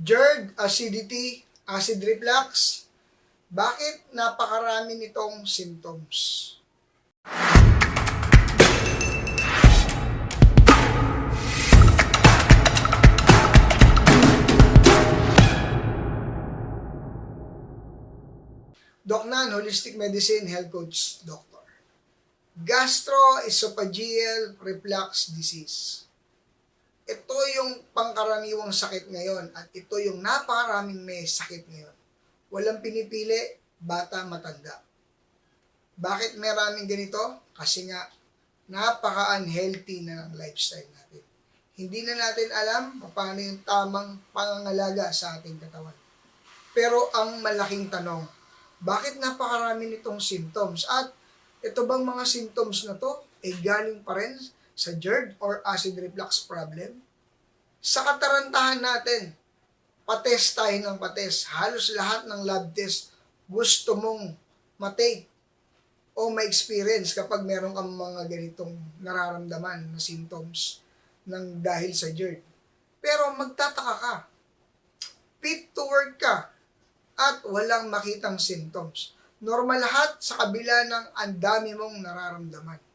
GERD, acidity, acid reflux. Bakit napakarami nitong symptoms? Doc Nan, Holistic Medicine Health Coach Doctor. Gastroesophageal reflux disease. Ito yung pangkaraniwang sakit ngayon at ito yung napakaraming may sakit ngayon. Walang pinipili, bata, matanda. Bakit maraming ganito? Kasi nga, napaka-unhealthy na ng lifestyle natin. Hindi na natin alam paano yung tamang pangangalaga sa ating katawan. Pero ang malaking tanong, bakit napakarami nitong symptoms? At ito bang mga symptoms na to ay galing pa rin sa GERD or acid reflux problem? Sa katarantahan natin, pates tayo ng pates. Halos lahat ng lab test gusto mong matake o ma-experience kapag meron kang mga ganitong nararamdaman na symptoms ng dahil sa GERD. Pero magtataka ka, fit to work ka, at walang makitang symptoms. Normal lahat sa kabila ng ang dami mong nararamdaman.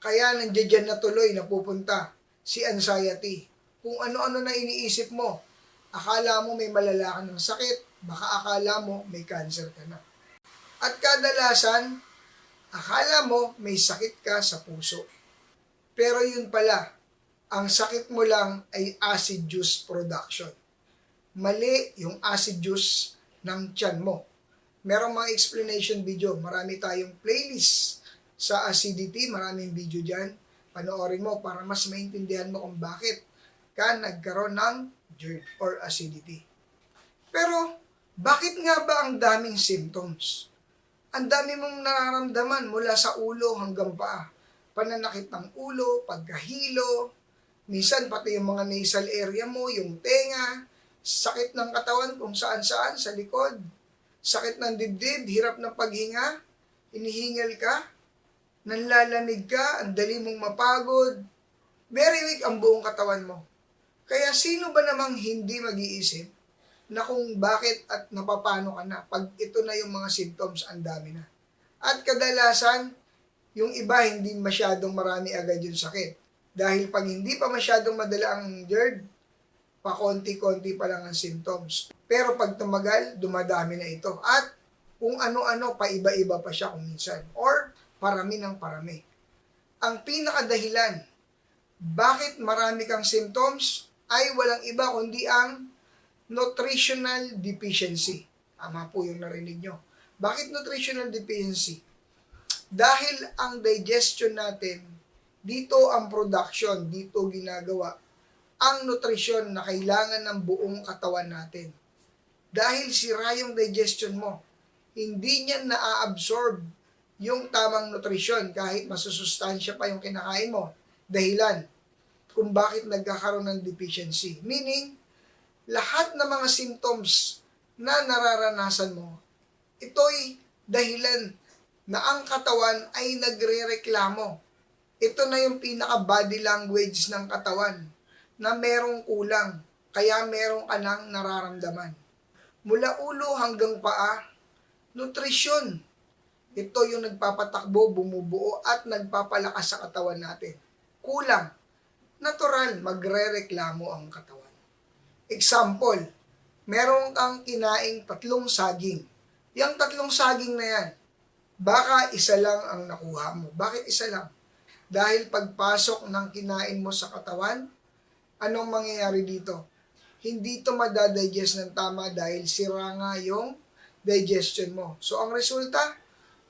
Kaya nandiyan na tuloy napupunta si anxiety. Kung ano-ano na iniisip mo, akala mo may malala ng sakit, baka akala mo may cancer ka na. At kadalasan, akala mo may sakit ka sa puso. Pero yun pala, ang sakit mo lang ay acid juice production. Mali yung acid juice ng tiyan mo. Merong mga explanation video. Marami tayong playlist sa acidity. Maraming video dyan. Panoorin mo para mas maintindihan mo kung bakit ka nagkaroon ng GERD or acidity. Pero, bakit nga ba ang daming symptoms? Ang dami mong nararamdaman mula sa ulo hanggang paa. Pananakit ng ulo, pagkahilo, minsan pati yung mga nasal area mo, yung tenga, sakit ng katawan kung saan-saan sa likod, sakit ng dibdib, hirap ng paghinga, inihingal ka, nanlalamig ka, ang dali mong mapagod, very weak ang buong katawan mo. Kaya sino ba namang hindi mag-iisip na kung bakit at napapano ka na pag ito na yung mga symptoms, ang dami na. At kadalasan, yung iba hindi masyadong marami agad yung sakit. Dahil pag hindi pa masyadong madala ang GERD, pakonti-konti pa lang ang symptoms. Pero pag tumagal, dumadami na ito. At kung ano-ano, paiba-iba pa siya kung minsan. Or parami ng parami. Ang pinakadahilan, bakit marami kang symptoms ay walang iba kundi ang nutritional deficiency. Tama po yung narinig nyo. Bakit nutritional deficiency? Dahil ang digestion natin, dito ang production, dito ginagawa ang nutrisyon na kailangan ng buong katawan natin. Dahil sira yung digestion mo, hindi niya na-absorb yung tamang nutrisyon kahit masusustansya pa yung kinakain mo. Dahilan kung bakit nagkakaroon ng deficiency. Meaning, lahat ng mga symptoms na nararanasan mo, ito'y dahilan na ang katawan ay nagre-reklamo. Ito na yung pinaka-body language ng katawan na merong kulang, kaya merong ka nang nararamdaman. Mula ulo hanggang paa, nutrisyon. Ito yung nagpapatakbo, bumubuo at nagpapalakas sa katawan natin. Kulang. Natural, magre-reklamo ang katawan. Example, meron kang kinaing tatlong saging. Yang tatlong saging na yan, baka isa lang ang nakuha mo. Bakit isa lang? Dahil pagpasok ng kinain mo sa katawan, anong mangyayari dito? Hindi to madadigest ng tama dahil sira nga yung digestion mo. So, ang resulta,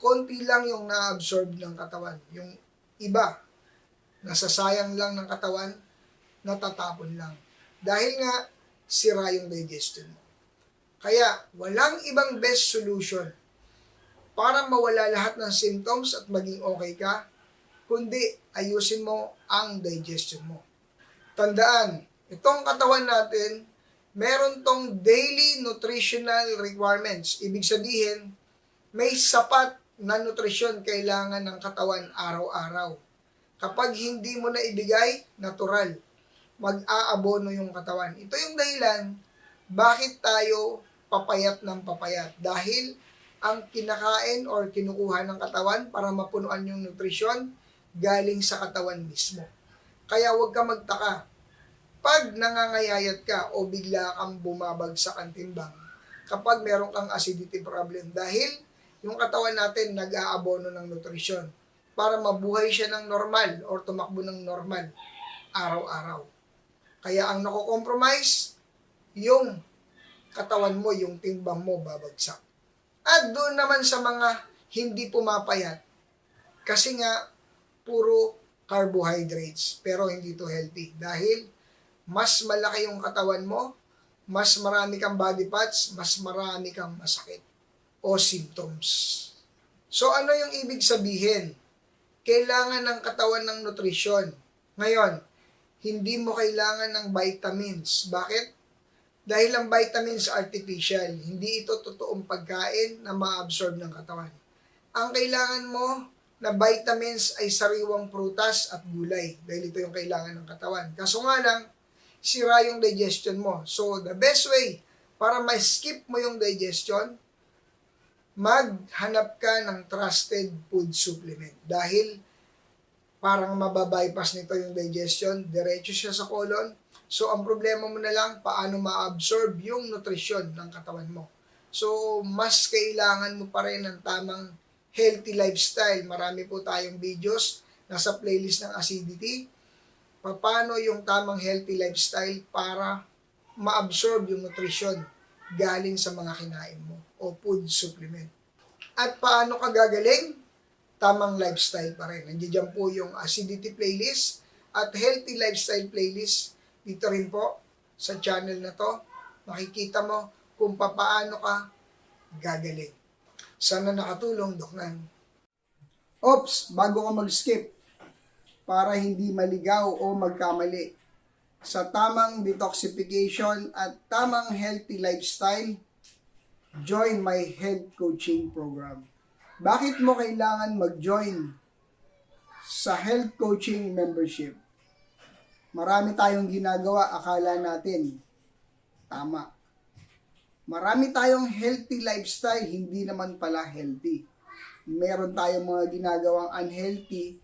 konti lang yung na-absorb ng katawan. Yung iba, nasasayang lang ng katawan, natatapon lang. Dahil nga, sira yung digestion mo. Kaya, walang ibang best solution para mawala lahat ng symptoms at maging okay ka, kundi ayusin mo ang digestion mo. Tandaan, itong katawan natin, meron tong daily nutritional requirements. Ibig sabihin, may sapat na nutrisyon kailangan ng katawan araw-araw. Kapag hindi mo na ibigay, natural, mag-aabono yung katawan. Ito yung dahilan Bakit tayo papayat ng papayat? Dahil ang kinakain or kinukuha ng katawan para mapunuan yung nutrisyon galing sa katawan mismo. Kaya huwag ka magtaka. Pag nangangayayat ka o bigla kang bumabagsak ang timbang, kapag meron kang acidity problem dahil yung katawan natin nag-aabono ng nutrisyon para mabuhay siya ng normal or tumakbo ng normal araw-araw. Kaya ang nako-compromise, yung katawan mo, yung timbang mo babagsak. At doon naman sa mga hindi pumapayat, kasi nga puro carbohydrates, pero hindi to healthy. Dahil mas malaki yung katawan mo, mas marami kang body parts, mas marami kang masakit o symptoms. So ano yung ibig sabihin? Kailangan ng katawan ng nutrisyon. Ngayon, hindi mo kailangan ng vitamins. Bakit? Dahil ang vitamins artificial, hindi ito totoong pagkain na ma-absorb ng katawan. Ang kailangan mo na vitamins ay sariwang prutas at gulay dahil ito yung kailangan ng katawan. Kaso nga lang, sira yung digestion mo. So, the best way para ma-skip mo yung digestion, maghanap ka ng trusted food supplement. Dahil parang mababypass nito yung digestion, diretso siya sa colon. So, ang problema mo na lang, paano ma-absorb yung nutrisyon ng katawan mo. So, mas kailangan mo pa rin ng tamang healthy lifestyle. Marami po tayong videos nasa playlist ng acidity. Paano yung tamang healthy lifestyle para ma-absorb yung nutrisyon galing sa mga kinain mo o food supplement. At paano ka gagaling? Tamang lifestyle pa rin. Nandiyan po yung acidity playlist at healthy lifestyle playlist dito rin po sa channel na to. Makikita mo kung papaano ka gagaling. Sana nakatulong, Dok Nan. Ops, bago ka mag-skip, para hindi maligaw o magkamali, sa tamang detoxification at tamang healthy lifestyle, join my health coaching program. Bakit mo kailangan mag-join sa health coaching membership? Marami tayong ginagawa, akala natin tama. Marami tayong healthy lifestyle, hindi naman pala healthy. Meron tayong mga ginagawang unhealthy,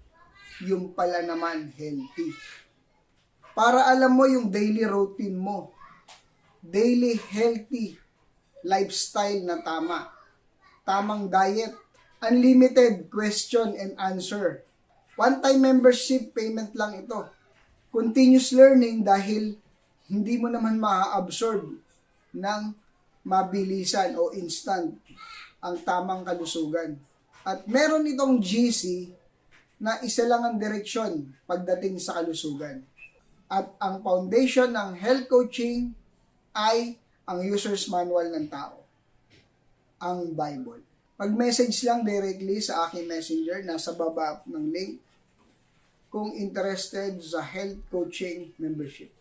yung pala naman healthy. Para alam mo yung daily routine mo, daily healthy lifestyle na tama, tamang diet, unlimited question and answer. One-time membership payment lang ito. Continuous learning dahil hindi mo naman ma-absorb ng mabilisan o instant ang tamang kalusugan. At meron itong GC na isa lang ang direksyon pagdating sa kalusugan. At ang foundation ng health coaching ay ang user's manual ng tao, ang Bible. Mag-message lang directly sa aking messenger, nasa baba ng link, kung interested sa health coaching membership.